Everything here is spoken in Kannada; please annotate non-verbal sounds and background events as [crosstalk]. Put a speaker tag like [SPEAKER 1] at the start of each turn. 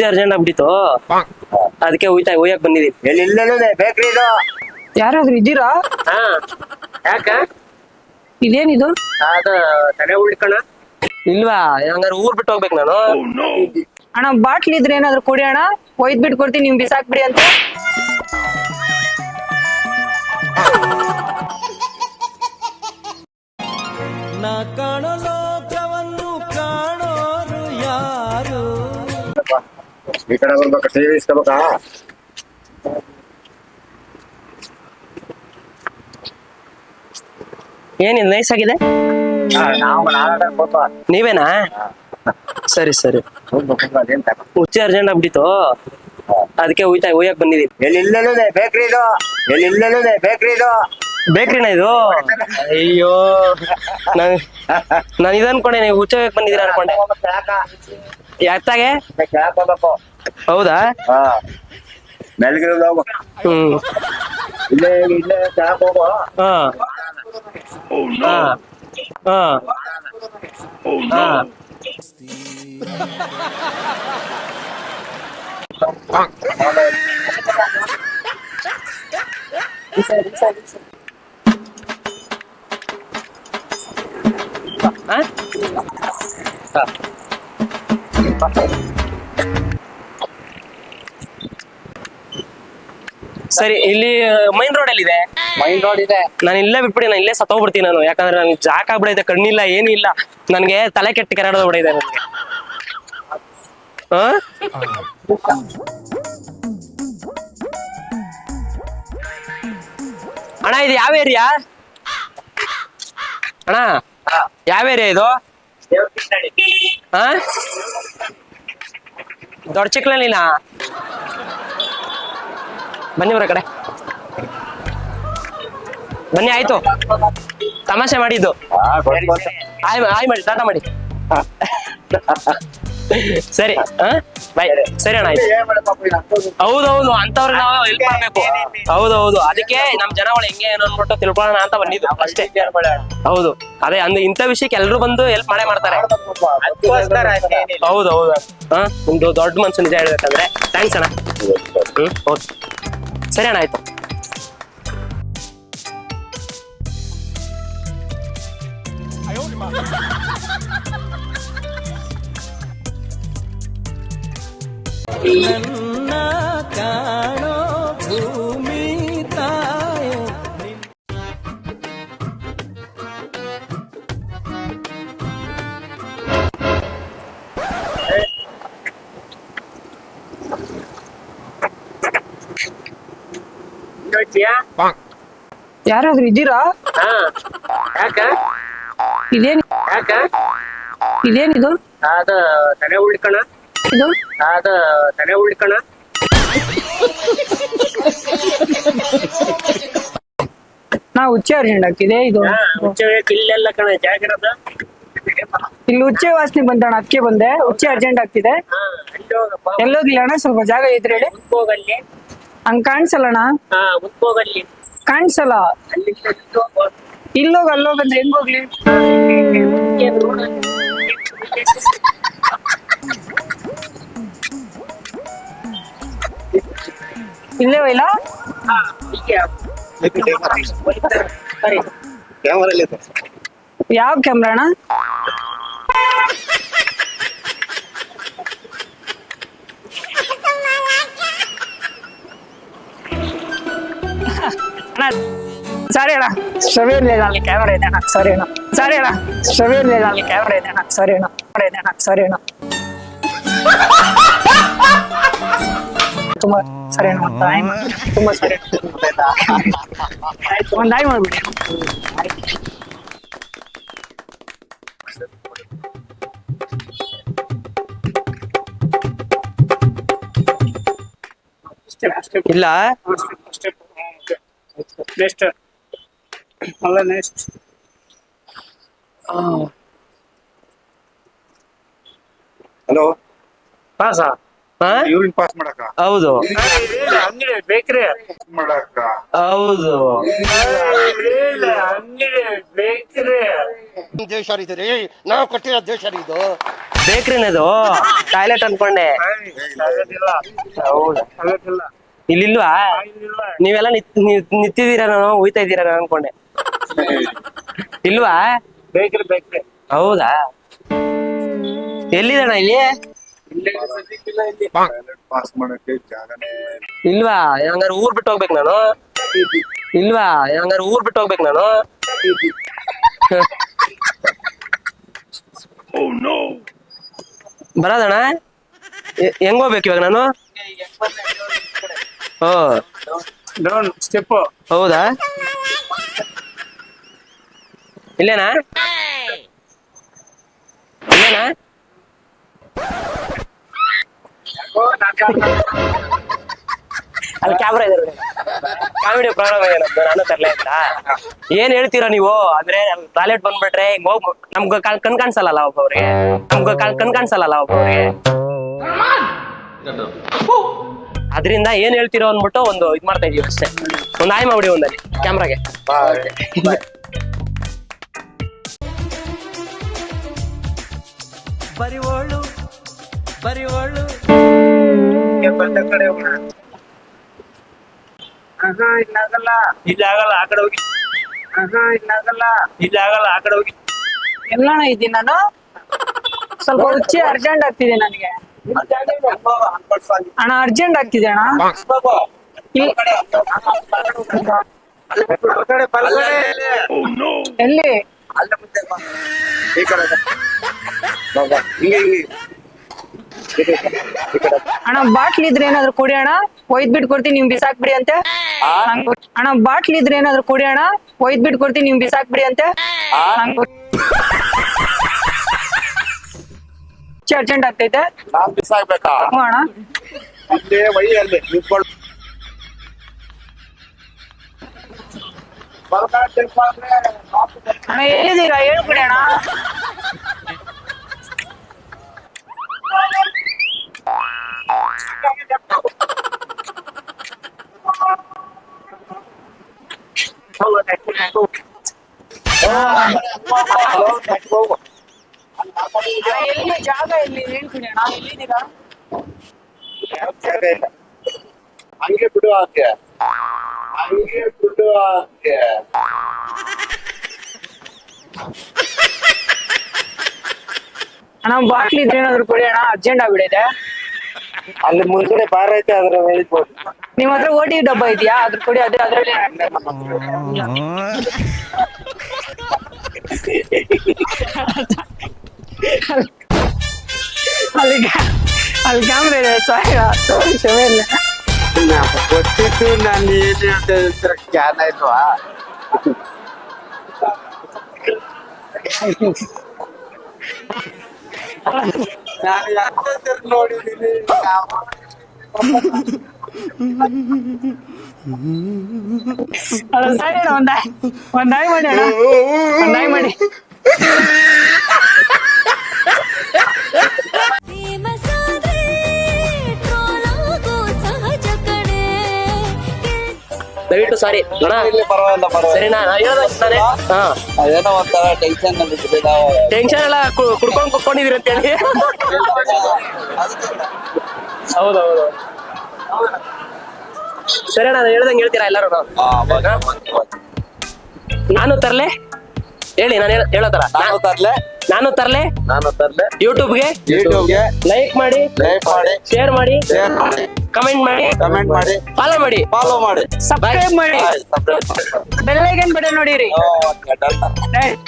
[SPEAKER 1] ಹುಚ್ಚಿ ಅರ್ಜೆಂಟ್ ಆಗ್ಬಿಟ್ಟಿತ್ತು. ಅದಕ್ಕೆ ಹೋಯ್ತಾ ಹೋಯಕ್ ಬಂದಿದ್ದೀನಿ.
[SPEAKER 2] ಎಲ್ಲಿ ಇಲ್ಲೂ ಬೇಕ್ರಿ ಇದು.
[SPEAKER 3] ಯಾರಾದ್ರೂ ಇದ್ದೀರಾ?
[SPEAKER 1] ಹಾ. ಯಾಕ?
[SPEAKER 3] ಇದೇನಿದು?
[SPEAKER 1] ಅದ ತಲೆ ಉಳ್ಕಣ. ಇಲ್ವಾ? ಹಂಗಾರೆ ಊರ್ ಬಿಟ್ಟು ಹೋಗ್ಬೇಕು ನಾನು.
[SPEAKER 3] ಅಣ್ಣ ಬಾಟ್ಲಿ ಇದ್ರೆ ಏನಾದ್ರು ಕೊಡಿ ಅಣ್ಣ. ಒಯ್ದ್ ಬಿಟ್ಟು ಕೊಡ್ತೀನಿ ನಿಮ್ ಬಿಸಾಕ್ಬಿಡಿ ಅಂತ.
[SPEAKER 4] ನಾ
[SPEAKER 2] ಈ ಕಡೆ ಬರ್ಬೇಕ ಟಿವಿ ಇಸ್ಕೋಬೇಕಾ?
[SPEAKER 1] ಏನಿದ್ ನೈಸ್ ಆಗಿದೆ? ನೀವೇನಾ? ಸರಿ ಸರಿ. ಹುಚ್ಚಿ ಅರ್ಜೆಂಟ್ ಆಗ್ಬಿಟ್ಟಿತ್ತು. ಅದಕ್ಕೆ ಹೋಯ್ತಾ ಹೋಯಕ್ ಬಂದಿದ್ದೀನಿ.
[SPEAKER 2] ಎಲ್ಲಿ ಬೇಕ್ರಿ ಇದು. ಎಲ್ಲಿ ಬೇಕ್ರಿ ಇದು.
[SPEAKER 1] ಬೇಕ್ರಿನ ಇದು? ಅಯ್ಯೋ. ನಾನು ನಾನು ಇದು ಅನ್ಕೊಂಡೆ ನೀವು ಹುಚ್ಚ ಹೋಯಕ್ ಬಂದಿದ್ದೀರಾ ಅನ್ಕೊಂಡೆ.
[SPEAKER 2] ಯಾಕೆ
[SPEAKER 1] ಹೌದಾ? ಹ್ಮ್. ಹಾ. ಸರಿ ಇಲ್ಲಿ ಮೈನ್ ರೋಡ್ ಅಲ್ಲಿ ಇದೆ
[SPEAKER 2] ಮೈನ್ ರೋಡ್ ಇದೆ.
[SPEAKER 1] ನಾನು ಇಲ್ಲೇ ಬಿಟ್ಬಿಡಿ ನಾನು ಇಲ್ಲೇ ಸತ್ತೋಗ್ಬಿಡ್ತೀನಿ ನಾನು. ಯಾಕಂದ್ರೆ ನನ್ಗೆ ಜಾಕ್ ಆಗ್ಬಿಡೈತೆ ಕಣ್ಣಿಲ್ಲ ಏನಿಲ್ಲ ನನ್ಗೆ ತಲೆ ಕೆಟ್ಟ ಕೆರಡದ ಬಿಡೈತೆ ನನಗೆ? ಅಣ್ಣ ಇದು ಯಾವ ಏರಿಯಾ ಅಣ್ಣ ಯಾವ ಏರಿಯಾ ಇದು? ಹಾ ದೊಡ್ಡ ಚಿಕ್ಕಲಿನ ಬನ್ನಿ ಬರ ಕಡೆ. ಬನ್ನಿ ಆಯ್ತು. ತಮಾಷೆ ಮಾಡಿದ್ದು.
[SPEAKER 2] ಹಾ
[SPEAKER 1] ಆಯ್ ಆಯ್ ಮಾಡಿ ಟಾಟಾ ಮಾಡಿ. ಸರಿ ಬಾಯ್ ಸರಿ ಅಣ್ಣ ಆಯ್ತು? ಹೌದೌದು ಅಂತವ್ರಿಗೆ ನಾವು ಹೆಲ್ಪ್ ಮಾಡ್ಬೇಕು. ಹೌದೌದು ಅದಕ್ಕೆ ನಮ್ ಜನಗಳು ಹೆಂಗೆ ಏನು ಅನ್ಬಿಟ್ಟು ತಿಳ್ಕೊಳ್ಳೋಣ ಅಂತ ಬಂದಿದ್ದು ಅಷ್ಟೇ. ಹೌದು ಅದೇ ಅಂದ್ರೆ ಇಂಥ ವಿಷಯಕ್ಕೆ ಎಲ್ಲರೂ ಬಂದು ಹೆಲ್ಪ್ ಮಾಡೇ ಮಾಡ್ತಾರೆ. ಹೌದು ಹೌದು. ಹಾ ಒಂದು ದೊಡ್ಡ ಮನ್ಸು ನಿಜ ಹೇಳ್ಬೇಕಂದ್ರೆ. ಥ್ಯಾಂಕ್ಸ್ ಅಣ್ಣ. Hmm okay. ಸರಿ ಅಣ್ಣ ಆಯ್ತು.
[SPEAKER 4] ನನ್ನ ಕಾಣೋ ಭೂಮಿ ತಾಯೇ
[SPEAKER 3] ಯಾರಾದ್ರೂ ಇದ್ದೀರಾ?
[SPEAKER 1] ಹಾ. ಯಾಕ?
[SPEAKER 3] ಇದೇನ್
[SPEAKER 1] ಯಾಕ?
[SPEAKER 3] ಇದೇನಿದು
[SPEAKER 1] ಅದ ತಲೆ ಉಳ್ಕಣ
[SPEAKER 3] ಇದು
[SPEAKER 1] ಅದ ತಲೆ ಉಳ್ಕಣ
[SPEAKER 3] ನಾ ಹುಚ್ಚೆ ಅರ್ಜೆಂಟ್ ಆಗ್ತಿದೆ ಇದು
[SPEAKER 1] ಇಲ್ಲೆಲ್ಲ ಕಣ ಜಾಗಿರದ
[SPEAKER 3] ಇಲ್ಲಿ ಹುಚ್ಚೆ ವಾಸನೆ ಬಂದಣ ಅದಕ್ಕೆ ಬಂದೆ ಹುಚ್ಚೆ ಅರ್ಜೆಂಟ್ ಆಗ್ತಿದೆ ಎಲ್ಲೋಗಿಲ್ಲಣ್ಣ ಸ್ವಲ್ಪ ಜಾಗ ಇದ್ರೆ ಹೇಳಿ
[SPEAKER 1] ಹೋಗಲ್ಲಿ
[SPEAKER 3] ಹಂಗ್ ಕಾಣಿಸಲ್ಲಣ್ಣ
[SPEAKER 1] ಹಾ ಹೋಗಲ್ಲಿ
[SPEAKER 3] ಕಾಣಿಸಲ್ಲ ಇಲ್ಲೋಗ ಅಲ್ಲೋಗಂದ್ರೆ ಹೆಂಗ್ ಹೋಗ್ಲಿ ಇಲ್ಲೇ ಒಯ್ಲ
[SPEAKER 2] ಕ್ಯಾಮರಲ್ಲಿ ಇದೆ
[SPEAKER 3] ಯಾವ ಕ್ಯಾಮ್ರಾ ಅಣ್ಣ ಅಣ್ಣ ಸಾರಿ ಅಣ್ಣ ಸರಿ ಇರ್ಲಿಲ್ಲ ಅಲ್ಲಿ ಕ್ಯಾಮ್ರಾ ಇದೆ ಅಣ್ಣ ಸರಿ ಅಣ್ಣ ಸಾರಿ ಅಣ್ಣ ಸರಿ ಇರ್ಲಿಲ್ಲ ಅಲ್ಲಿ ಕ್ಯಾಮ್ರಾ ಇದೆ ಅಣ್ಣ ಸರಿ ಅಣ್ಣ ಕ್ಯಾಮ್ರಾ ಇದೆ ಅಣ್ಣ ಸರಿ ಅಣ್ಣ ತುಂಬಾ ಸರಿ ತುಂಬಾ ಸರಿ ಒಂದು ಆಯ್ ಮಾಡ್ಬಿಡಿ.
[SPEAKER 1] ಇಲ್ಲ.
[SPEAKER 5] ನೆಕ್ಸ್ಟ್ ಅಲ್ಲ ನೆಕ್ಸ್ಟ್
[SPEAKER 2] ಹಲೋ
[SPEAKER 1] ಪಾಸ ಹಾ
[SPEAKER 6] ಯೂರಿನ್ ಪಾಸ್ ಮಾಡಕ
[SPEAKER 1] ಹೌದು.
[SPEAKER 5] ಅಂಗಡಿ ಬೇಕ್ರಿ.
[SPEAKER 6] ಮಾಡಕ
[SPEAKER 1] ಹೌದು.
[SPEAKER 5] ಅಂಗಡಿ ಬೇಕ್ರಿ
[SPEAKER 7] ದೇಶ ಇದು ರೀ ನಾವು ಕೊಟ್ಟಿರೋ ದೇಶ ರೀ ಇದು?
[SPEAKER 1] ಬೇಕ್ರಿನದು ಟಾಯ್ಲೆಟ್ ಅನ್ಕೊಂಡೆ.
[SPEAKER 5] ಆಗೋದಿಲ್ಲ.
[SPEAKER 1] ಹೌದು.
[SPEAKER 5] ಆಗೋದಿಲ್ಲ.
[SPEAKER 1] ಇಲ್ಲಿಲ್ವಾ?
[SPEAKER 5] ಇಲ್ಲ.
[SPEAKER 1] ನೀವೆಲ್ಲ ನಿತ್- ನಿತ್- ನಿಂತಿದ್ದೀರಾ ನಾನು ಹೋಯ್ತಾ ಇದ್ದೀರಾ ನಾನು ಅನ್ಕೊಂಡೆ. ಇಲ್ವಾ?
[SPEAKER 5] ಬೇಕ್ರಿ ಬೇಕ್ರಿ.
[SPEAKER 1] ಹೌದಾ? ಎಲ್ಲಿದಣ್ಣ ಇಲ್ಲಿ?
[SPEAKER 6] ಪಾಸ್ ಮಾಡಕ್ಕೆ ಜಾಗನೇ ಇಲ್ಲ
[SPEAKER 1] ಇಲ್ವಾ? ಹಂಗಾರ ಊರ್ ಬಿಟ್ಟು ಹೋಗ್ಬೇಕು ನಾನು? ಇಲ್ವಾ? ಹಂಗಾರ ಊರ್ ಬಿಟ್ಟು ಹೋಗ್ಬೇಕು ನಾನು? ಬರೋದಣ್ಣ? ಎ- ಹೆಂಗ್ ಹೋಗ್ಬೇಕು ಇವಾಗ ನಾನು? ಓ.
[SPEAKER 5] ಡೌನ್ ಸ್ಟೆಪ್
[SPEAKER 1] ಹೌದಾ? ಇಲ್ಲೇನಾ? ಇಲ್ಲೇನಾ? ಅಲ್ಲಿ ಕ್ಯಾಮ್ರಾ ಇದೆ ಕಾಮಿಡಿ ನಮ್ದು, ನಾನು ತರಲೇ ಅಂತ. ಏನ್ ಹೇಳ್ತೀರಾ ನೀವು? ಅಂದ್ರೆ ಟಾಯ್ಲೆಟ್ ಬಂದ್ಬಿಟ್ರೆ ಹಿಂಗ್ ಹೋಗ್ ನಮ್ಗ ಕಣ್ ಕಣ್ ಕಾಣಿಸಲ್ಲ ಒಬ್ಬೊಬ್ರಿಗೆ? ನಮ್ಗ ಕಣ್ ಕಣ್ ಕಾಣಿಸಲ್ಲ ಒಬ್ಬೊಬ್ರಿಗೆ? ಅದರಿಂದ ಏನ್ ಹೇಳ್ತಿರೋ ಅಂದ್ಬಿಟ್ಟು ಒಂದು ಇದ್ ಮಾಡ್ತಾ ಇದೀವಿ ಅಷ್ಟೇ. ಒಂದ್ ಆಯ್ ಮಾಡಿ ಒಂದಲ್ಲಿ ಕ್ಯಾಮ್ರಾಗೆ
[SPEAKER 4] ಬರಿವೋಳು ಬರಿವೋಳು
[SPEAKER 5] ಬಂದ ಕಡೆ ಹೋಗೋಣ ಆಹಾ ಇಲ್ಲಾಗಲ್ಲ ಇಲ್ಲಾಗಲ್ಲ ಆ ಕಡೆ ಹೋಗಿ. ಆಹಾ ಇಲ್ಲಾಗಲ್ಲ ಇಲ್ಲಾಗಲ್ಲ ಆ ಕಡೆ ಹೋಗಿ.
[SPEAKER 3] ಎಲ್ಲಾಣ ಇದ್ದೀನಿ ನಾನು. ಸ್ವಲ್ಪ ಹುಚ್ಚಿ ಅರ್ಜೆಂಟ್ ಆಗ್ತಿದೆ ನನಗೆ. ಅಣ್ಣ ಅರ್ಜೆಂಟ್ ಆಗ್ತಿದೆ ಅಣ್ಣ. ಇಲ್ಲಿ- ಎಲ್ಲಿ?
[SPEAKER 6] ಈ ಕಡೆ. ಹಿಂಗೆ ಹಿಂಗೆ.
[SPEAKER 3] ಅಣ್ಣ ಬಾಟ್ಲ್ ಇದ್ರೆ ಏನಾದ್ರು ಕೊಡಿ ಅಣ್ಣ. ಒಯ್ದ್ ಬಿಟ್ಟು ಕೊಡ್ತೀನಿ ನಿಮ್ ಬಿಸಾಕ್ಬಿಡಿ ಅಂತೆ. ಅಣ್ಣ ಬಾಟ್ಲ್ ಇದ್ರೆ ಏನಾದ್ರು ಕೊಡಿ ಅಣ್ಣ. ಒಯ್ದ್ ಬಿಟ್ಟು ಕೊಡ್ತೀನಿ ನಿಮ್ ಬಿಸಾಕ್ಬಿಡಿ ಅಂತೆ. ಹಂಗ್- ರುಚಿ ಅರ್ಜೆಂಟ್ ಆಗ್ತೈತೆ.
[SPEAKER 6] ನಾನ್ ಬಿಸಾಕ್ಬೇಕಾ?
[SPEAKER 3] ಹ್ಞೂ ಅಣ್ಣ.
[SPEAKER 6] ಅಲ್ಲೇ ವೈ ಅಲ್ಲಿ ನಿಂತ್ಕೊಳ್ಳಿ
[SPEAKER 3] ಅಣ್ಣ ಎಲ್ಲಿದ್ದೀರಾ? ಹೇಳ್ಬಿಡಿ ಅಣ್ಣ. ಎಲ್ಲಿ ಜಾಗ ಎಲ್ಲಿ ಹೇಳ್ಬಿಡಿ ಅಣ್ಣ ಎಲ್ಲಿದ್ದೀರಾ
[SPEAKER 6] ಜಾಗ ಇಲ್ಲ. ಹಂಗೆ ಬಿಡು ಆಕೆ ಹಂಗೆ ಬಿಡು ಆಕೆ
[SPEAKER 3] ಅಣ್ಣ ಬಾಟ್ಲಿ ಇದ್ರೆ ಏನಾದ್ರು ಕೊಡಿ ಅಣ್ಣ ಅರ್ಜೆಂಟ್ ಆಗ್ಬಿಡೈತೆ
[SPEAKER 6] ಅಲ್ಲಿ ಮುಂದ್ಗಡೆ ಬಾರ್ ಐತೆ ಅದ್ರ ಒಳಗ್ಬೋದು
[SPEAKER 3] ನಿಮ್ ಹತ್ರ ಓಟಿ ಡಬ್ಬ ಇದೆಯಾ? ಅದ್ರ ಕೊಡಿ ಅದೇ ಅದ್ರಲ್ಲಿ ಅಲ್ಲಿ ಕ್ಯಾ- ಅಲ್ಲಿ ಕ್ಯಾಮ್ರಾ ಇದೆ ಸಾಯ ಕ್ಷಮೆ ಇಲ್ಲ.
[SPEAKER 6] ಗೊತ್ತಿತ್ತು ನಾನು ಏನು ಹೇಳ್ತಾ ಇದ್ರೆ ಕ್ಯಾನ್ ಆಯ್ತವಾ ನಾನು [laughs]
[SPEAKER 3] ಒಂದಾಯ್ ಒಂದಾಯ್ ಮಾಡಿ ಅಣ್ಣ. ಒಂದಾಯ್ ಮಾಡಿ. [laughs]
[SPEAKER 1] ದಯವಿಟ್ಟು ಸಾರಿ ಅಣ್ಣ
[SPEAKER 6] ಪರವಾಗಿಲ್ಲ
[SPEAKER 1] ಸರಿನಾ? ನಾ. ಹಾ.
[SPEAKER 6] ಒಂಥರ ಟೆನ್ಷನ್
[SPEAKER 1] ಟೆನ್ಷನ್ ಎಲ್ಲ ಕುಡ್ಕೊಂಡ್ ಕುತ್ಕೊಂಡಿದೀರಿ ಅಂತ ಹೇಳಿ. ಹೌದೌದು. ಸರಿ ಅಣ್ಣ ಹೇಳ್ದಂಗೆ ಹೇಳ್ತೀರಾ ಎಲ್ಲರೂ? ನಾನು ತರ್ಲೆ? ಹೇಳಿ ನಾನು ಹೇಳ- ಹೇಳೋ ತರ
[SPEAKER 6] ನಾನು ತರ್ಲೆ?
[SPEAKER 1] ನಾನು ತರ್ಲೆ?
[SPEAKER 6] ನಾನು ತರ್ಲೆ.
[SPEAKER 1] ಯೂಟ್ಯೂಬ್ಗೆ
[SPEAKER 6] ಯೂಟ್ಯೂಬ್ಗೆ
[SPEAKER 1] ಲೈಕ್ ಮಾಡಿ
[SPEAKER 6] ಲೈಕ್ ಮಾಡಿ.
[SPEAKER 1] ಶೇರ್ ಮಾಡಿ
[SPEAKER 6] ಶೇರ್ ಮಾಡಿ.
[SPEAKER 1] ಕಮೆಂಟ್ ಮಾಡಿ
[SPEAKER 6] ಕಮೆಂಟ್ ಮಾಡಿ.
[SPEAKER 1] ಫಾಲೋ ಮಾಡಿ.
[SPEAKER 6] ಫಾಲೋ ಮಾಡಿ.
[SPEAKER 3] ಸಬ್ಸ್ಕ್ರೈಬ್ ಮಾಡಿ.
[SPEAKER 6] ಬೆಲ್
[SPEAKER 3] ಬೆಲ್ಲೈಕನ್ ಬಟನ್ ನೋಡಿರಿ.
[SPEAKER 6] Okay done
[SPEAKER 3] Right.